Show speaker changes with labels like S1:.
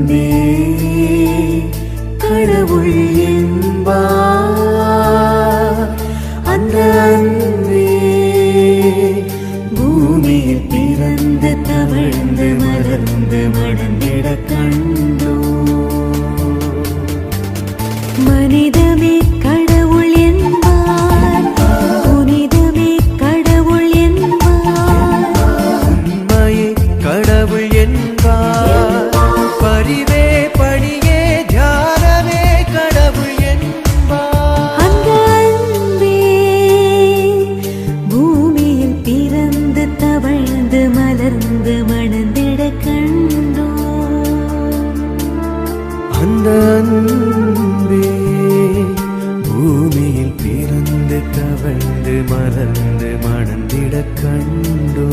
S1: அன்பே கடவுள் என்பா. அந்த அன்பே பூமியில் பிறந்து தவிழ்ந்து மறந்து மடந்திட மனிதமே
S2: அன்பே பூமியில் பிறந்து தவழ்ந்து மறந்து மணந்திட கண்டோ